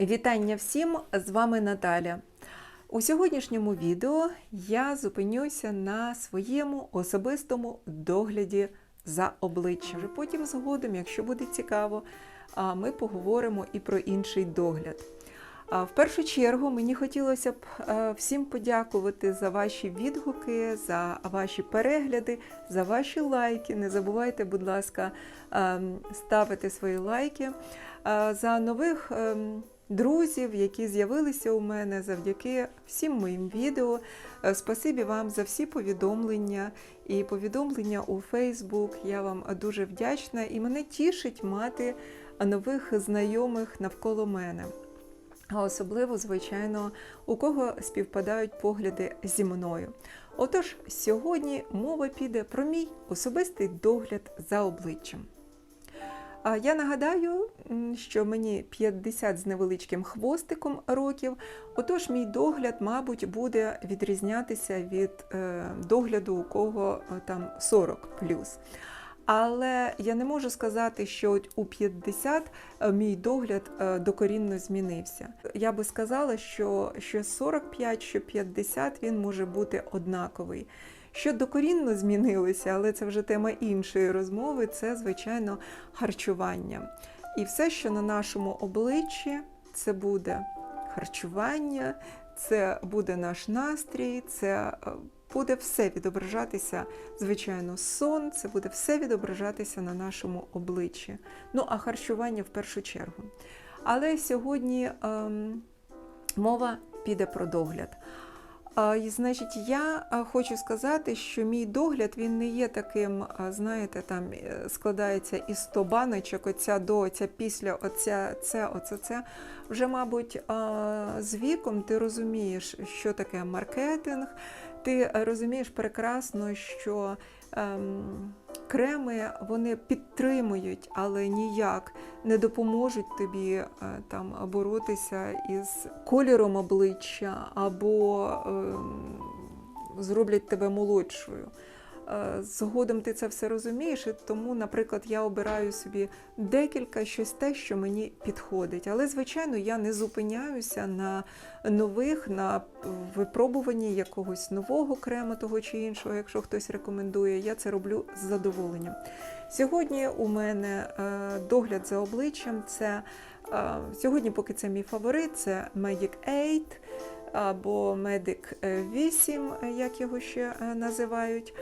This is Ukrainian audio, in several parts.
Вітання всім! З вами Наталя. У сьогоднішньому відео я зупинюся на своєму особистому догляді за обличчям. Потім згодом, якщо буде цікаво, ми поговоримо і про інший догляд. В першу чергу мені хотілося б всім подякувати за ваші відгуки, за ваші перегляди, за ваші лайки. Не забувайте, будь ласка, ем, ставити свої лайки. За нових ем, друзів, які з'явилися у мене завдяки всім моїм відео. Е, Спасибі вам за всі повідомлення і повідомлення у Фейсбук. Я вам дуже вдячна і мене тішить мати нових знайомих навколо мене. А особливо, звичайно, у кого співпадають погляди зі мною. Отож, сьогодні мова піде про мій особистий догляд за обличчям. Я нагадаю, що мені 50 з невеличким хвостиком років, отож мій догляд, мабуть, буде відрізнятися від е, догляду у кого е, там 40 Але я не можу сказати, що от у 50 е, мій догляд докорінно змінився. Я би сказала, що, що 45, що 50 він може бути однаковий. Що докорінно змінилося, але це вже тема іншої розмови, це, звичайно, харчування. І все, що на нашому обличчі, це буде харчування, це буде наш настрій, це е, буде все відображатися, звичайно, сон, це буде все відображатися на нашому обличчі. Ну, а харчування в першу чергу. Але сьогодні ем, мова піде про догляд. Значить, я хочу сказати, що мій догляд він не є таким, знаєте, там е, складається із 100 баночок, оця до, оця після, оця, це, оце, це. Вже, мабуть, з віком ти розумієш, що таке маркетинг, ти е, розумієш прекрасно, що ем, креми вони підтримують, але ніяк не допоможуть тобі е, там боротися із кольором обличчя або е, зроблять тебе молодшою. Е, Згодом ти це все розумієш, і тому, наприклад, я обираю собі декілька щось те, що мені підходить. Але, звичайно, я не зупиняюся на нових, на випробуванні якогось нового крему того чи іншого, якщо хтось рекомендує, я це роблю з задоволенням. Сьогодні у мене е, догляд за обличчям це е, сьогодні, поки це мій фаворит, це Magic 8 або Medic 8, як його ще називають.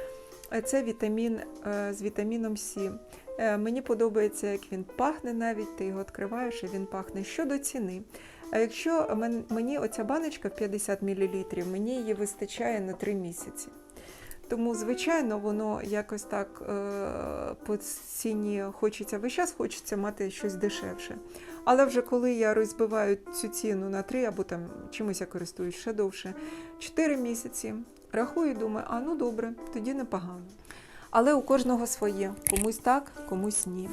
Е, Це вітамін е, з вітаміном С. Е, Мені подобається, як він пахне навіть, ти його відкриваєш і він пахне. Щодо ціни. А якщо мені оця баночка 50 мл, мені її вистачає на 3 місяці. Тому, звичайно, воно якось так по ціні хочеться весь час хочеться мати щось дешевше. Але вже коли я розбиваю цю ціну на 3 або там чимось я користуюсь ще довше, 4 місяці, рахую і думаю, а ну добре, тоді непогано. Але у кожного своє, комусь так, комусь ні.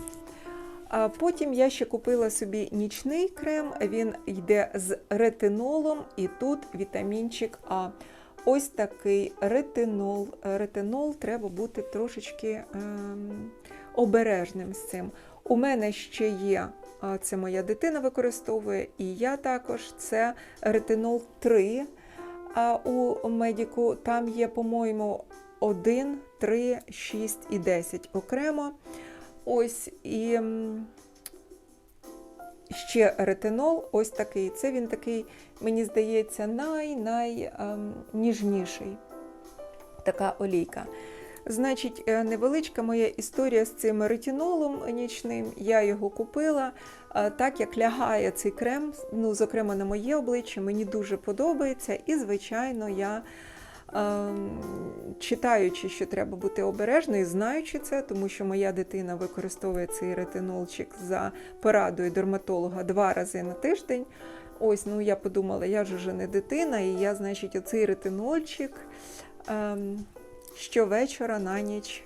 Потім я ще купила собі нічний крем, він йде з ретинолом, і тут вітамінчик А. Ось такий ретинол. Ретинол треба бути трошечки ем, обережним з цим. У мене ще є, це моя дитина використовує, і я також це ретинол 3 а у медіку. Там є, по-моєму, 1, 3, 6 і 10 окремо. Ось і ще ретинол, ось такий. Це він такий, мені здається, най-най ем. Така олійка. Значить, е, невеличка моя історія з цим ретинолом нічним. Я його купила. Е, Так як лягає цей крем, ну, зокрема на моє обличчя, мені дуже подобається. І, звичайно, я ем, читаючи, що треба бути обережною, знаючи це, тому що моя дитина використовує цей ретинолчик за порадою дерматолога два рази на тиждень. Ось, ну я подумала, я ж уже не дитина, і я, значить, оцей ретинольчик ем, щовечора на ніч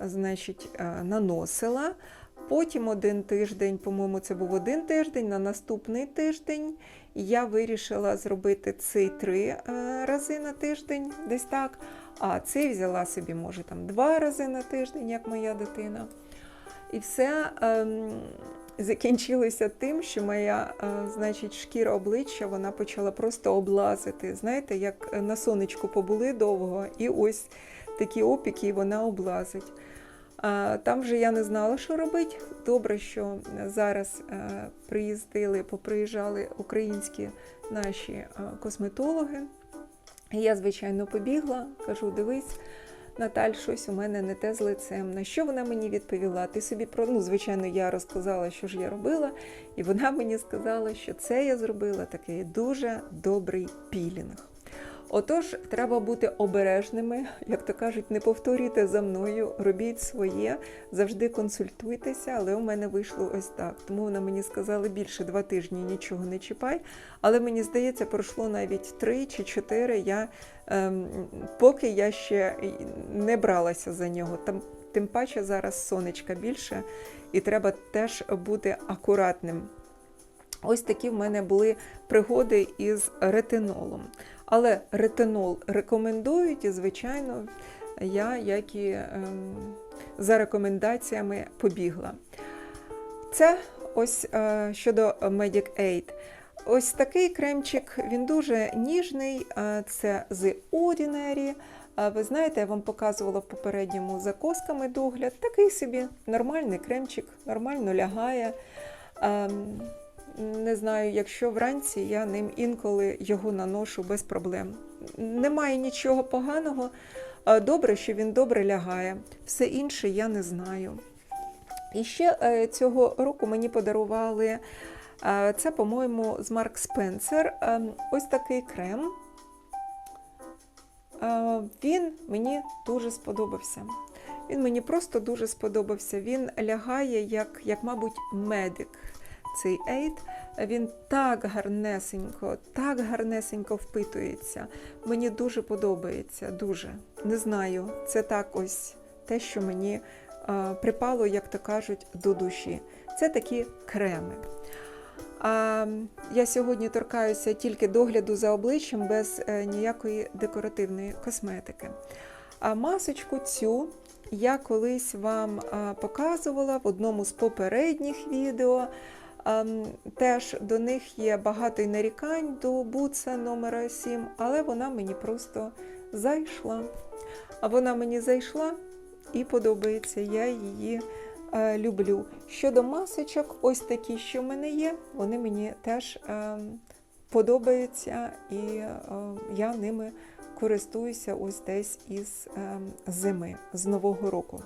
значить, е, наносила. Потім один тиждень, по-моєму, це був один тиждень, на наступний тиждень я вирішила зробити цей три е, рази на тиждень, десь так. А цей взяла собі, може, там два рази на тиждень, як моя дитина. І все. ем, закінчилося тим, що моя е, значить, шкіра обличчя вона почала просто облазити. Знаєте, як на сонечку побули довго, і ось такі опіки, і вона облазить. А, Там вже я не знала, що робити. Добре, що зараз е, приїздили, поприїжджали українські наші е, косметологи. Я, звичайно, побігла, кажу: дивись, Наталь, щось у мене не те з лицем. На що вона мені відповіла? Ти собі про ну, звичайно, я розказала, що ж я робила, і вона мені сказала, що це я зробила такий дуже добрий пілінг. Отож, треба бути обережними, як то кажуть, не повторюйте за мною, робіть своє, завжди консультуйтеся, але у мене вийшло ось так. Тому вона мені сказала більше два тижні нічого не чіпай. Але мені здається, пройшло навіть три чи чотири. Я ем, поки я ще не бралася за нього. Там тим паче зараз сонечка більше, і треба теж бути акуратним. Ось такі в мене були пригоди із ретинолом. Але ретинол рекомендують, і, звичайно, я, як і ем, за рекомендаціями, побігла. Це ось е, щодо Medic Aid. Ось такий кремчик, він дуже ніжний, е, це The Ordinary. Ви знаєте, я вам показувала в попередньому закосками догляд. Такий собі нормальний кремчик, нормально лягає. Ем, Не знаю, якщо вранці я ним інколи його наношу без проблем. Немає нічого поганого. Добре, що він добре лягає. Все інше я не знаю. І ще е, цього року мені подарували е, це, по-моєму, з Марк Спенсер. Е, Ось такий крем. Він мені дуже сподобався. Він мені просто дуже сподобався. Він лягає, як, як мабуть, медик. Цей ейд, він так гарнесенько, так гарнесенько впитується. Мені дуже подобається, дуже. Не знаю, це так ось те, що мені е, припало, як то кажуть, до душі. Це такі креми. А я сьогодні торкаюся тільки догляду за обличчям без е, ніякої декоративної косметики. А масочку цю я колись вам е, показувала в одному з попередніх відео. Ем, Теж до них є багато й нарікань до буца номера 7, але вона мені просто зайшла. А вона мені зайшла і подобається, я її е, люблю. Щодо масочок, ось такі, що в мене є, вони мені теж е, подобаються, і е, я ними користуюся ось десь із е, зими, з Нового року.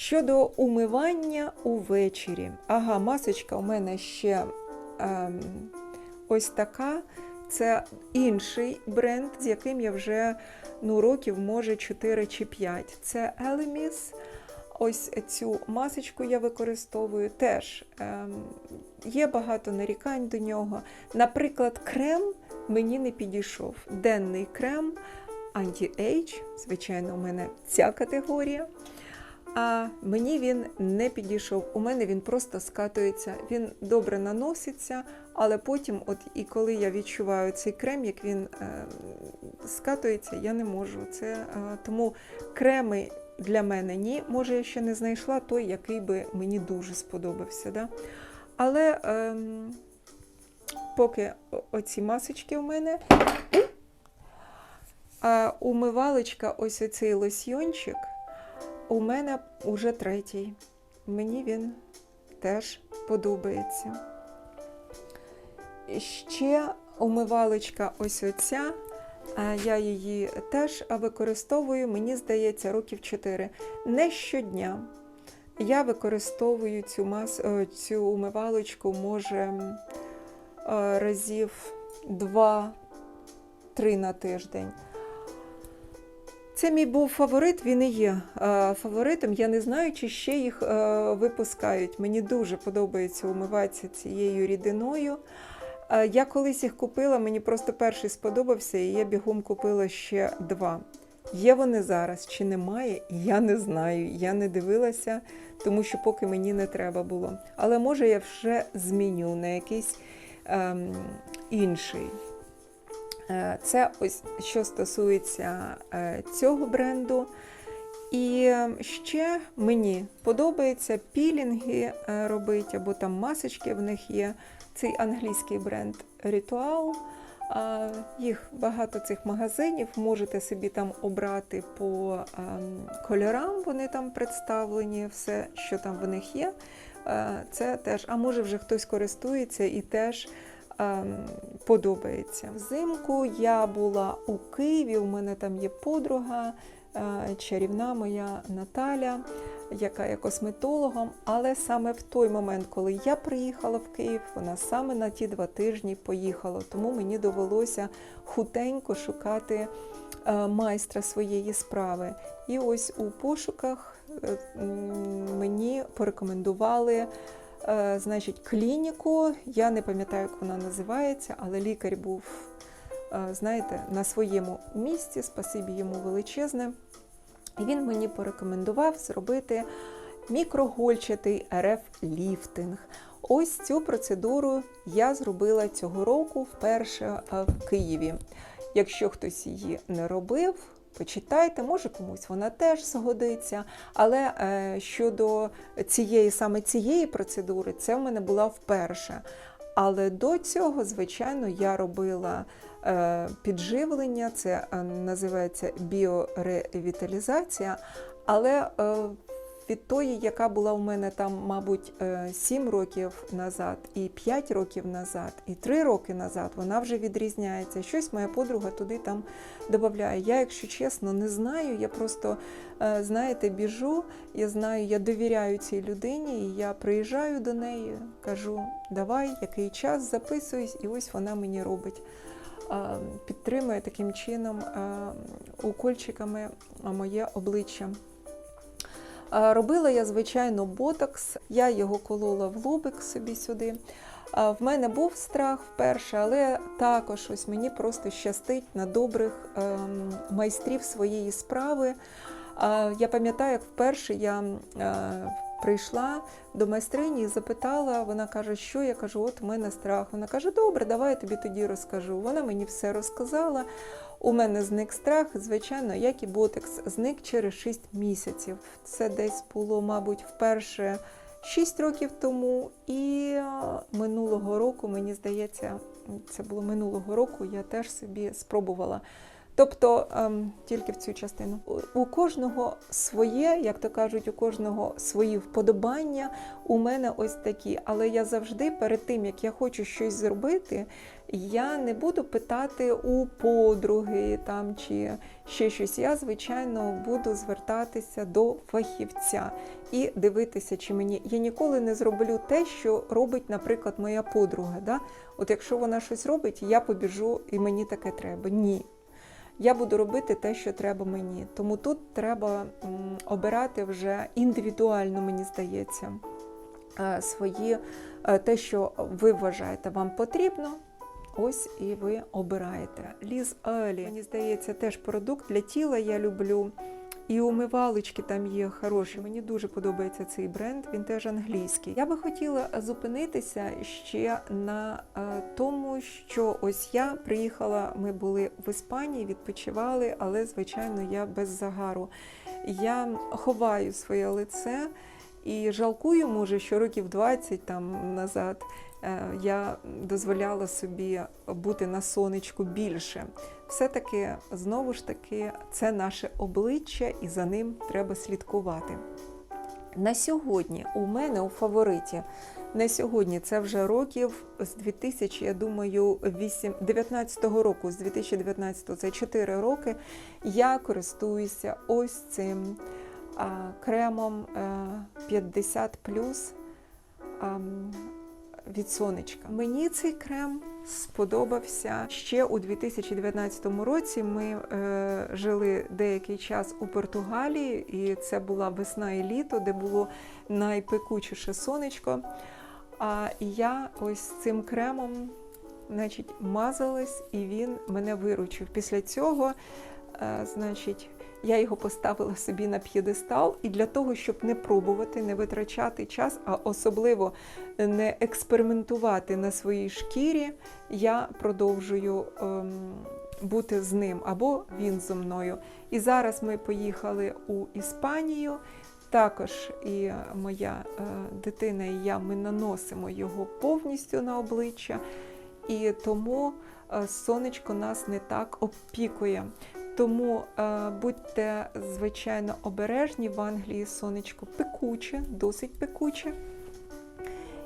Щодо умивання увечері. Ага, масочка у мене ще ем, ось така. Це інший бренд, з яким я вже ну, років, може, 4 чи 5. Це Elemis. Ось цю масочку я використовую. Теж ем, є багато нарікань до нього. Наприклад, крем мені не підійшов. Денний крем Anti-Age, звичайно, у мене ця категорія. А мені він не підійшов. У мене він просто скатується. Він добре наноситься, але потім, от і коли я відчуваю цей крем, як він е, скатується, я не можу. Це е, тому креми для мене ні. Може, я ще не знайшла той, який би мені дуже сподобався. Да? Але е, поки оці масочки у мене. А умивалочка, ось оцей лосьйончик. У мене уже третій. Мені він теж подобається. Ще умивалочка ось оця. Я її теж використовую, мені здається, років 4. Не щодня. Я використовую цю мас... е, цю умивалочку, може, е, разів 2-3 на тиждень. Це мій був фаворит, він і є е, фаворитом. Я не знаю, чи ще їх е, випускають. Мені дуже подобається умиватися цією рідиною. Е, я колись їх купила, мені просто перший сподобався, і я бігом купила ще два. Є вони зараз чи немає, я не знаю. Я не дивилася, тому що поки мені не треба було. Але може я вже зміню на якийсь ем, інший. Е, Це ось що стосується е, цього бренду. І е, ще мені подобається пілінги е, робити, або там масочки в них є. Цей англійський бренд Ritual. Їх багато цих магазинів. Можете собі там обрати по ем, кольорам, вони там представлені, все, що там в них є. Це теж, а може вже хтось користується і теж ем, подобається. Взимку я була у Києві, у мене там є подруга, е, чарівна моя Наталя, яка є косметологом. Але саме в той момент, коли я приїхала в Київ, вона саме на ті два тижні поїхала. Тому мені довелося хутенько шукати е, майстра своєї справи. І ось у пошуках е, мені порекомендували. Е, Значить, клініку, я не пам'ятаю, як вона називається, але лікар був, е, знаєте, на своєму місці, спасибі йому величезне. І він мені порекомендував зробити мікрогольчатий РФ-ліфтинг. Ось цю процедуру я зробила цього року вперше е, в Києві. Якщо хтось її не робив, почитайте, може комусь вона теж згодиться. Але е, щодо цієї саме цієї процедури, це в мене була вперше. Але до цього, звичайно, я робила е, підживлення, це е, називається біоревіталізація. Але е, від тої, яка була у мене там, мабуть, 7 років назад, і 5 років назад, і 3 роки назад, вона вже відрізняється. Щось моя подруга туди там додає. Я, якщо чесно, не знаю. Я просто, е, знаєте, біжу, я знаю, я довіряю цій людині, і я приїжджаю до неї, кажу, давай, який час, записуюсь, і ось вона мені робить. е, Підтримує таким чином е, укольчиками моє обличчя. Робила я, звичайно, ботокс, я його колола в лобик собі сюди. В мене був страх вперше, але також ось мені просто щастить на добрих ем, майстрів своєї справи. Я пам'ятаю, як вперше я е, прийшла до майстрині і запитала, вона каже, що я кажу, от в мене страх. Вона каже, добре, давай я тобі тоді розкажу. Вона мені все розказала. У мене зник страх, звичайно, як і ботекс, зник через 6 місяців. Це десь було, мабуть, вперше 6 років тому. І минулого року, мені здається, це було минулого року, я теж собі спробувала. Тобто ем, тільки в цю частину. У- кожного своє, як то кажуть, у кожного свої вподобання. У мене ось такі. Але я завжди перед тим, як я хочу щось зробити, я не буду питати у подруги там чи ще щось. Я, звичайно, буду звертатися до фахівця і дивитися, чи мені. Я ніколи не зроблю те, що робить, наприклад, моя подруга. Да? От якщо вона щось робить, я побіжу і мені таке треба. Ні. Я буду робити те, що треба мені. Тому тут треба обирати вже індивідуально, мені здається, е, свої е, те, що ви вважаєте вам потрібно. Ось і ви обираєте. Ліз Елі, мені здається, теж продукт для тіла я люблю. І умивалочки там є хороші. Мені дуже подобається цей бренд, він теж англійський. Я би хотіла зупинитися ще на е, тому, що ось я приїхала, ми були в Іспанії, відпочивали, але, звичайно, я без загару. Я ховаю своє лице і жалкую, може, що років 20 там назад я дозволяла собі бути на сонечку більше. Все-таки, знову ж таки, це наше обличчя, і за ним треба слідкувати. На сьогодні у мене у фавориті. На сьогодні це вже років з 2000, я думаю, 8, 19-го року, з 2019 це 4 роки. Я користуюся ось цим а, кремом а, 50 від сонечка. Мені цей крем сподобався ще у 2019 році. Ми е, жили деякий час у Португалії, і це була весна і літо, де було найпекучіше сонечко. А я ось цим кремом значить, мазалась, і він мене виручив. Після цього, е, значить, я його поставила собі на п'єдестал, і для того, щоб не пробувати, не витрачати час, а особливо не експериментувати на своїй шкірі, я продовжую ем, бути з ним, або він зо мною. І зараз ми поїхали у Іспанію. Також і моя е, дитина і я ми наносимо його повністю на обличчя, і тому е, сонечко нас не так опікує. Тому е, будьте звичайно обережні в Англії сонечко пекуче, досить пекуче.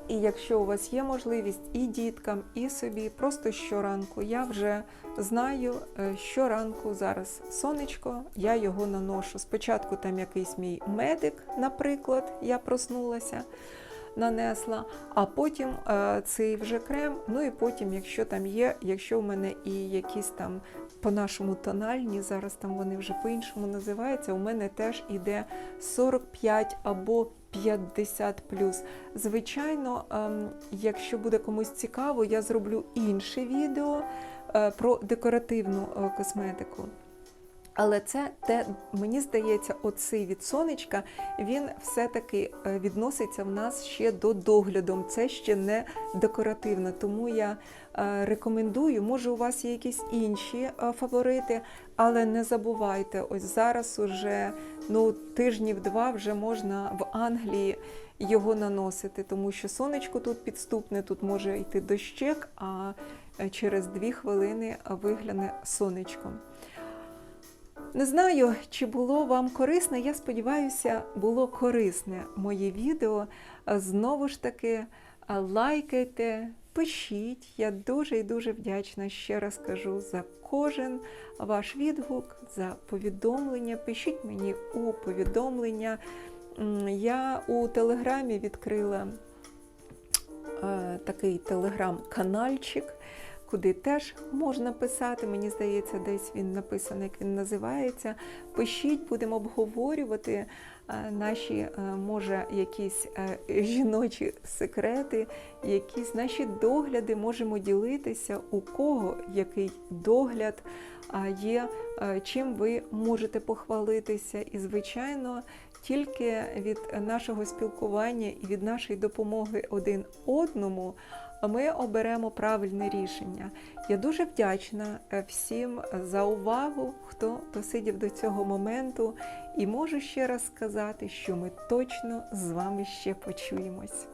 І якщо у вас є можливість і діткам, і собі, просто щоранку, я вже знаю, е, щоранку зараз сонечко, я його наношу. Спочатку там якийсь мій медик, наприклад, я проснулася, нанесла, а потім е, цей вже крем. Ну і потім, якщо там є, якщо в мене і якісь там по-нашому тональні, зараз там вони вже по-іншому називаються, у мене теж іде 45 або 50 Звичайно, ем, якщо буде комусь цікаво, я зроблю інше відео е, про декоративну е, косметику. Але це те, мені здається, оцей від сонечка, він все-таки е, відноситься в нас ще до догляду. Це ще не декоративно. Тому я е, рекомендую, може, у вас є якісь інші е, фаворити, але не забувайте, ось зараз уже ну, тижнів два вже можна в Англії його наносити, тому що сонечко тут підступне, тут може йти дощик, а через дві хвилини вигляне сонечко. Не знаю, чи було вам корисне. Я сподіваюся, було корисне моє відео. Знову ж таки, лайкайте, пишіть. Я дуже і дуже вдячна, ще раз кажу, за кожен ваш відгук, за повідомлення. Пишіть мені у повідомлення. Я у Телеграмі відкрила е, такий телеграм-канальчик куди теж можна писати. Мені здається, десь він написаний, як він називається. Пишіть, будемо обговорювати е, наші, е, може, якісь е, жіночі секрети, якісь наші догляди можемо ділитися, у кого який догляд є, чим ви можете похвалитися. І, звичайно, тільки від нашого спілкування і від нашої допомоги один одному ми оберемо правильне рішення. Я дуже вдячна е, всім за увагу, хто досидів до цього моменту, і можу ще раз сказати, що ми точно з вами ще почуємось.